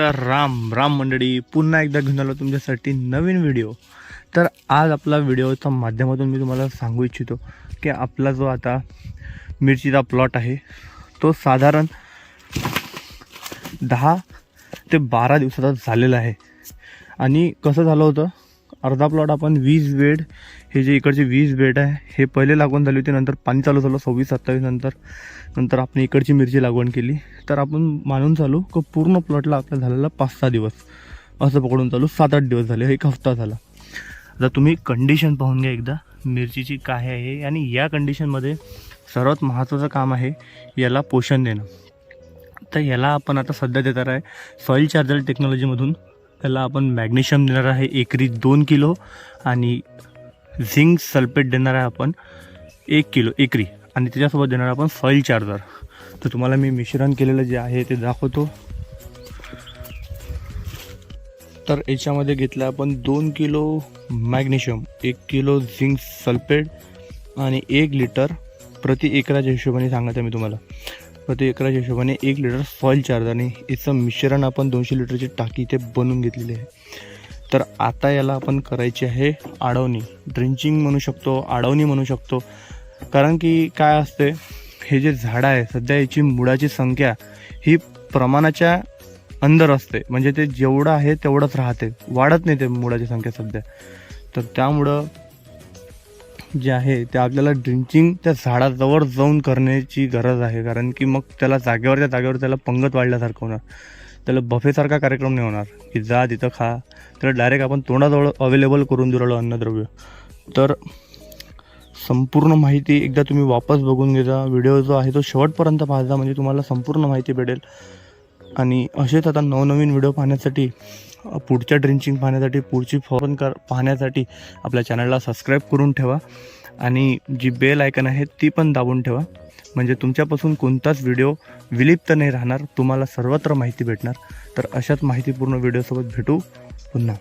तर राम राम मंडळी पुन्हा एकदा घेऊन आलो तुमच्यासाठी नवीन व्हिडिओ तर आज आपला व्हिडिओच्या माध्यमातून मी तुम्हाला सांगू इच्छितो की आपला जो आता मिरचीचा प्लॉट आहे तो साधारण दहा ते बारा दिवसाचा झालेला आहे. आणि कसं झालं होतं? अर्धा प्लॉट आपण वीस बेड हे जे इकडचे वीस बेड आहे हे पहिले लागवण झाली होती नंतर पाणी चालू झालं सव्वीस सत्तावीस नंतर नंतर आपण इकडची मिरची लागवण केली. तर आपण मानून चालू की पूर्ण प्लॉटला आपला झालेला पाच सहा दिवस. असं पकडून चालू सात आठ दिवस झाले एक हफ्ता झाला. आता तुम्ही कंडिशन पाहून घ्या एकदा मिरचीची काय आहे आणि या कंडिशनमध्ये सर्वात महत्त्वाचं काम आहे याला पोषण देणं. तर याला आपण आता सध्या देणार आहे सॉईल चार्जर टेक्नॉलॉजीमधून त्याला आपण मॅग्नेशियम देणार आहे एकरी दोन किलो आणि झिंक सल्फेट देणार आहे आपण एक किलो एकरी. आणि त्याच्यासोबत देणार आपण सॉईल चार्जर. तर तुम्हाला मी मिश्रण केलेलं जे आहे ते दाखवतो. तर याच्यामध्ये घेतलं आपण दोन किलो मॅग्नेशियम एक किलो झिंक सल्फेट आणि एक लिटर प्रति एकराच्या हिशोबाने सांगत आहे मी तुम्हाला. प्रति एकराच्या हिशोबाने एक लिटर सॉईल चार्जर आणि याचं मिश्रण आपण दोनशे लिटरची टाकी इथे बनवून घेतलेली आहे. तर आता याला आपण करायची आहे आडवणी. ड्रिंचिंग म्हणू शकतो आडवणी म्हणू शकतो. कारण की काय असते हे जे झाडं आहे सध्या याची मुळाची संख्या ही प्रमाणाच्या अंदर असते. म्हणजे ते जेवढं आहे तेवढंच राहते. वाढत नाही ते मुळाची संख्या सध्या. तर त्यामुळं जे आहे ते आपल्याला ड्रिंचिंग त्या झाडाजवळ जाऊन करण्याची गरज आहे. कारण की मग त्याला जागेवर त्या जागेवर त्याला पंगत वाढल्यासारखं होणार. त्याला बफेसारखा कार्यक्रम नाही होणार. की जा तिथं खा. त्याला डायरेक्ट आपण तोंडाजवळ अवेलेबल करून दिलेलं अन्नद्रव्य. तर संपूर्ण माहिती एकदा तुम्ही वापस बघून घेजा. व्हिडिओ जो आहे तो शेवटपर्यंत पाहजा. म्हणजे तुम्हाला संपूर्ण माहिती भेटेल. आणि असेच आता नवनवीन व्हिडिओ पाहण्यासाठी पुढच्या ड्रिंचिंग पाहण्यासाठी पुढची फॉरन कर पाहण्यासाठी आपल्या चॅनलला सबस्क्राईब करून ठेवा. आणि जी बेल आयकन आहे ती पण दाबून ठेवा. म्हणजे तुमच्यापासून कोणताच व्हिडिओ विलिप्त नाही राहणार तुम्हाला सर्वत्र माहिती भेटणार. तर अशाच माहितीपूर्ण व्हिडिओसोबत भेटू पुन्हा.